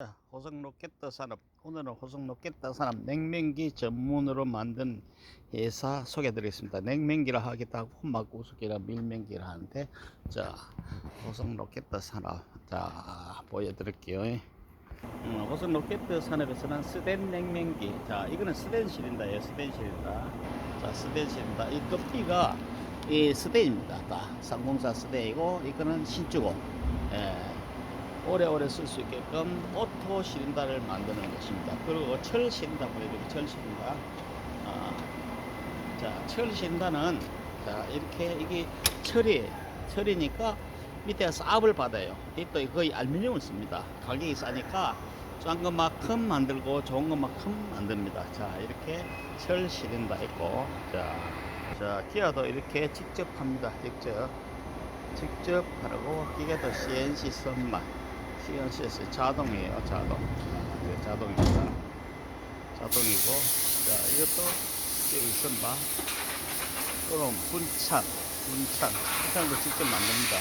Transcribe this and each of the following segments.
자, 호성 로켓터 산업 오늘은 호성 로켓터 산업 냉면기 전문으로 만든 회사 소개드리겠습니다. 냉면기라 하기도 하고 막구숙이라 밀면기라 하는데 자 호성 로켓터 산업 자 보여드릴게요. 음, 호성 로켓터 산업에서는 스댄 냉면기 자 이거는 스댄 실린다예요. 스댄 실린다. 자 스댄 실린다. 이 껍데기가 이 스댄입니다. 다 상공사 스댄이고 이거는 신주고. 예. 오래오래 쓸 수 있게끔 오토 시린다를 만드는 것입니다. 그리고 철 시린다 보여드릴게요. 철 시린다. 아, 자, 철 시린다는 자, 이렇게 이게 철이 철이니까 밑에 삽을 받아요. 이또 거의 알루미늄을 씁니다. 가격이 싸니까 싼 것만큼 만들고 좋은 것만큼 만듭니다. 자, 이렇게 철 시린다 있고 자, 자, 기아도 이렇게 직접 합니다. 직접. 직접 하라고 기계도 CNC 선만 CNC에서 자동이에요 자동. 네, 자동입니다. 자동이고 자 이것도 여기 선바 그럼 분창 분창. 분창도 직접 만듭니다.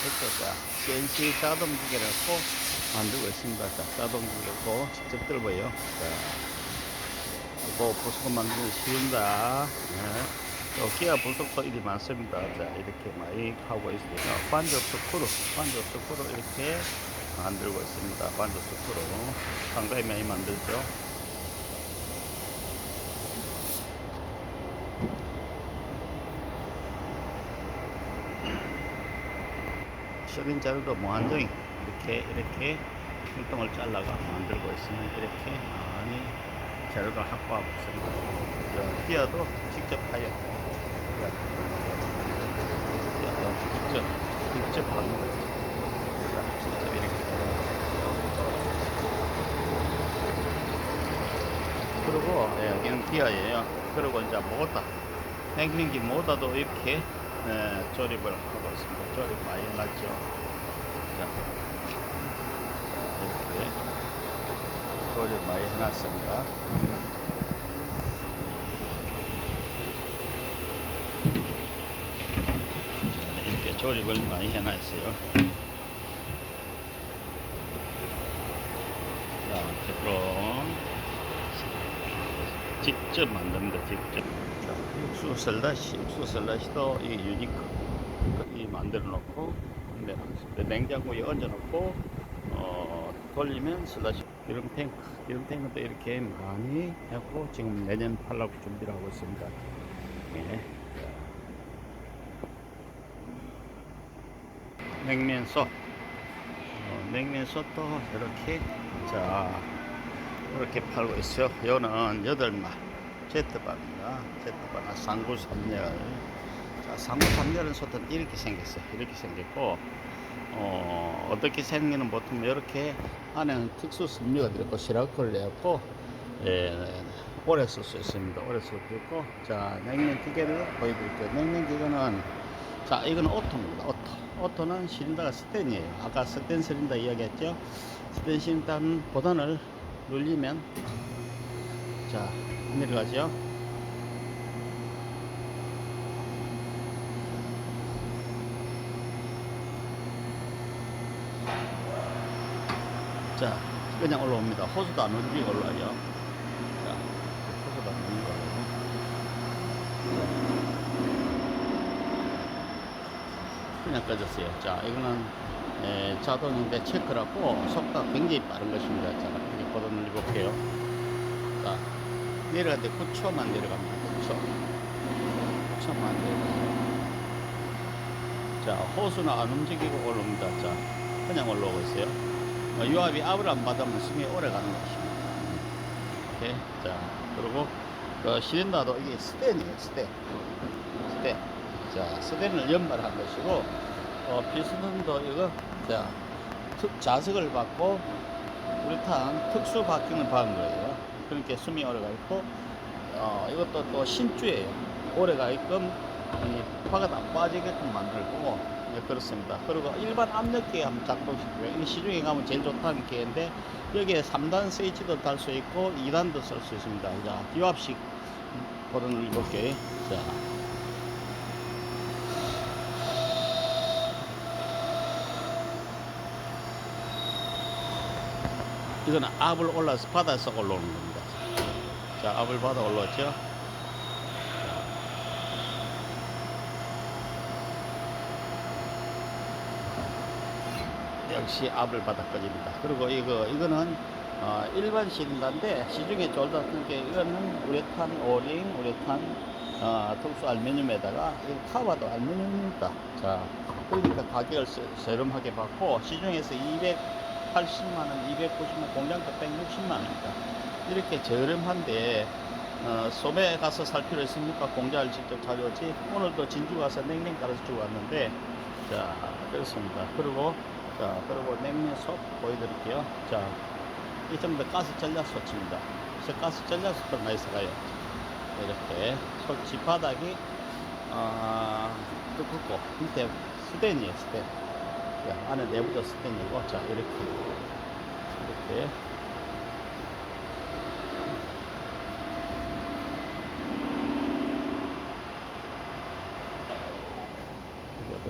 이것도 자 CNC 자동 기계를 갖고 만들고 있습니다. 자 자동 기계고 직접 들고요. 자 이거 부수고 만드는 쉬운다. 네. 또 기아 분석도 일이 많습니다. 자, 이렇게 많이 하고 있습니다. 반접 스크루, 반접 스크루 이렇게 만들고 있습니다. 반접 스크루. 상당히 많이 만들죠. 쇼린 자루도 무한정이 이렇게, 이렇게 일동을 잘라가 만들고 있으면 이렇게 많이 자료를 확보하고 있습니다. 자, 기아도 직접 하여 그리고 예, 여기는 기아예요. 그리고 이제 모다 행민기 모다도 이렇게 예, 조립을 하고 있습니다. 조립 많이. 자, 이렇게 조립 많이 해놨습니다. 이렇게 조립을 많이 해놨어요. 자, 그럼 직접 만듭니다. 직접. 자, 육수 슬라시, 육수 슬라시도 이 유니크 이 만들어 놓고 네, 냉장고에 얹어 놓고 어, 돌리면 슬라시 기름 탱크, 기름 탱크도 이렇게 많이 하고 지금 내년 팔라고 준비를 하고 있습니다. 예. 냉면솥 어, 냉면솥도 이렇게 자 이렇게 팔고 있어요. 요는 여덟마 제트바입니다. 제트바나 상구 3열. 자 상구 3열은 솥은 이렇게 생겼어요. 이렇게 생겼고 어, 어떻게 생기는 보통 이렇게 안에는 특수 섬유가 들어있고 시라크를 내었고 예, 오래 쓸 수 있습니다. 오래 쓸 수 있고. 자 냉면 기계를 보여드릴게요. 냉면 기계는 자 이거는 오토입니다. 오토 오토는 시린더가 스텐이에요. 아까 스텐 시린더 이야기했죠? 스텐 시린더는 보단을 눌리면 자 내려가죠. 자 그냥 올라옵니다. 호수도 안 눌리고 올라와요 자 호수도 안 눌리고 올라오고 그냥 꺼졌어요. 자, 이거는 에, 자동인데 체크라고 속도가 굉장히 빠른 것입니다. 자, 이렇게 보도 눌러볼게요. 자, 내려가는데 9초만 내려갑니다. 9초. 9초만 내려가요. 자, 호수는 안 움직이고 올라옵니다. 자, 그냥 올라오고 있어요. 어, 유압이 압을 안 받으면 숨이 오래 가는 것입니다. 이렇게. 자, 그리고 그 시린더도 이게 스텐이에요. 스텐. 스텐. 자, 스댄을 연말한 것이고, 어, 피스는도 이거, 자, 특, 자석을 받고, 우레탄 특수 바킹을 받은 거예요. 그러니까 숨이 오래 가 있고, 어, 이것도 또 신주예요. 오래 가 있끔, 이 파가 안 빠지게끔 만들고, 네, 그렇습니다. 그리고 일반 압력기에 한번 작동시키고요. 이 시중에 가면 제일 좋다는 기계인데, 여기에 3단 스위치도 달 수 있고, 2단도 쓸 수 있습니다. 자, 유압식 버튼을 이렇게, 자, 이거는 압을 올라서 바다에서 올라오는 겁니다. 자, 압을 받아 올라왔죠? 역시 압을 받아 꺼집니다. 그리고 이거, 이거는 어, 일반 시린다인데 시중에 졸다는 게 이거는 우레탄 오링, 우레탄 어, 특수 알루미늄에다가 이 카바도 알루미늄입니다. 자, 그러니까 가격을 세- 저렴하게 받고 시중에서 280만 원, 290만 공장가 160만 원입니다. 이렇게 저렴한데 어, 소매 가서 살 필요 있습니까? 공장을 직접 찾아오지. 오늘도 진주 가서 냉면 깔아서 주고 왔는데 자 그렇습니다. 그리고 자 그리고 냉면 솥 보여드릴게요. 자 이 전부 다 가스 전자솥입니다. 그래서 가스 전자솥도 많이 써가요. 이렇게 솥 뒷바닥이 어, 두껍고 밑에 스텐이에요 스텐. 자, 안에 내부도 스텐이고 자 이렇게 이렇게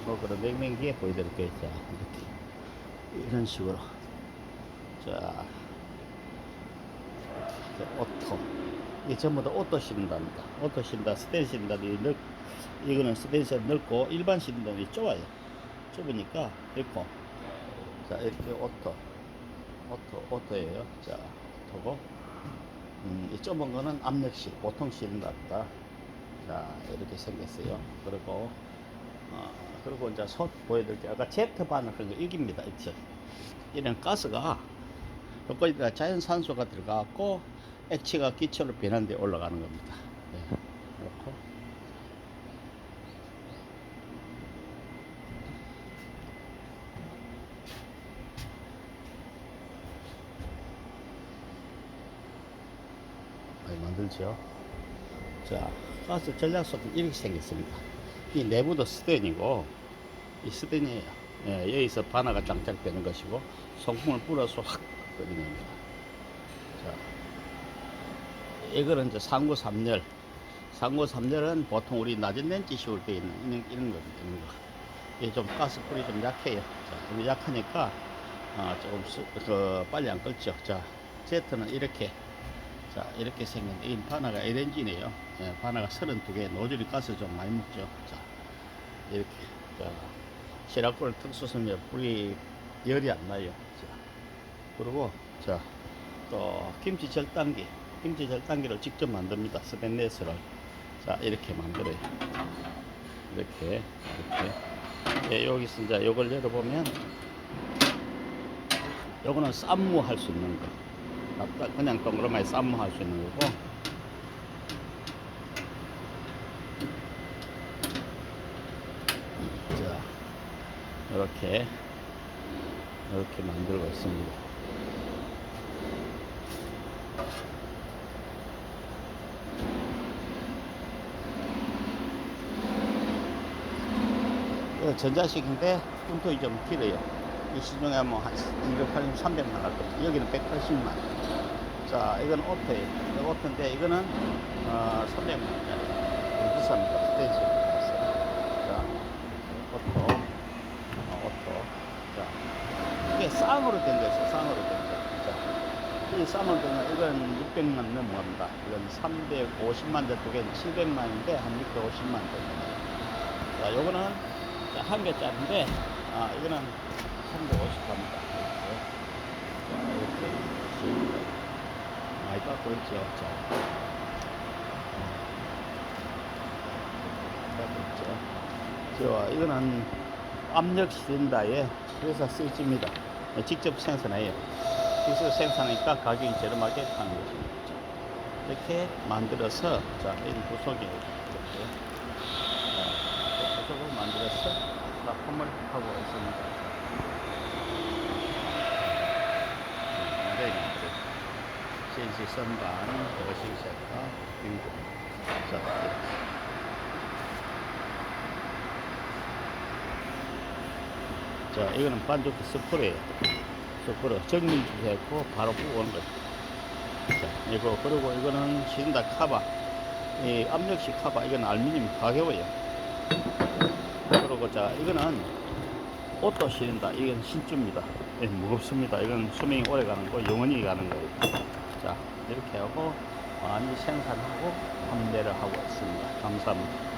이것도 그런 냉면기에 보여드릴게요. 자, 이렇게. 이런 식으로. 자, 오토. 이게 전부 다 오토 시린다입니다. 오토 시린다, 스텐 시린다이 넓, 이거는 스텐이 넓고 일반 시린다이 좁아요. 좁으니까 이렇고. 자, 이렇게 오토. 오토, 오토예요. 자, 오토고. 음, 이 좁은 거는 압력실, 보통 시린다입니다. 자, 이렇게 생겼어요. 그리고 어, 그리고 이제 솥 보여드릴게요. 아까 제트 바늘 그런 거 여기입니다. 있죠. 이런 가스가 여기다 자연 산소가 들어가고 액체가 기체로 변한 데 올라가는 겁니다. 네. 그렇고 많이 만들죠. 자, 가스 전략소는 이렇게 생겼습니다. 이 내부도 스텐이고, 이 스텐이에요. 예, 여기서 바나가 장착되는 것이고, 송풍을 뿌려서 확 끓이는 겁니다. 자, 이거는 이제 상구 3열. 상구 3열은 보통 우리 낮은 렌치 씌울 때 있는 이런, 이런 겁니다. 이런 거. 이게 좀 가스 불이 좀 약해요. 자, 이게 약하니까, 아, 조금 수, 그, 빨리 안 끓죠. 자, 제트는 이렇게 자 이렇게 생긴 이 바나가 LNG네요. 예, 바나가 32개 노즐이 가스 좀 많이 먹죠. 자 이렇게 자 시라콜 특수성에 불이 열이 안 나요. 자 그리고 자또 김치 절단기 김치 절단기를 직접 만듭니다. 스테인레스를. 자 이렇게 만들어요. 이렇게 이렇게. 예, 여기서 이제 요걸 열어보면 요거는 쌈무 할 수 있는 거. 딱 그냥 동그라미 쌈무 있는 거고. 자 이렇게 이렇게 만들고 있습니다. 전자식인데 꿈통이 좀 길어요 이 시중에 뭐한 280, 300만 원 거든요 여기는 180만 원. 자, 이건 오토예요. 이거 오토인데 이거는 어, 300만 원짜리. 좀 비쌉니다. 스테이지. 자, 오토. 어, 오토. 자, 이게 쌍으로 된 거였어요. 쌍으로 된 거. 자, 이 쌍으로 된 거, 이건 600만 넘어갑니다. 이건 350만 대 두 개는 700만인데 한 650만 대. 자, 요거는 자, 한 개짜리인데, 아, 이거는 350 갑니다. 자, 이렇게. 많이 깎고 있죠. 자. 깎고 있죠. 자, 이거는 압력 시린다에 회사 쓰집니다. 직접 생산해요. 직접 생산하니까 가격이 저렴하게 파는 것입니다. 자, 이렇게 만들어서, 자, 이 구석에 이렇게. 자, 구석을 만들어서 납품을 하고 있습니다. 네, CNC 선반, 세터, 그리고 자. 자, 이거는 반죽기 스프레예요. 스프레 정밀주했고 바로 부어오는 거죠. 자, 이거 그리고 이거는 시린다 카바, 이 압력식 카바, 이건 알루미늄 가격이에요. 그리고 자, 이거는 옷도 실린다. 이건 신주입니다. 예, 무겁습니다. 이건 수명이 오래 가는 거, 영원히 가는 거예요. 자, 이렇게 하고 많이 생산하고 판매를 하고 있습니다. 감사합니다.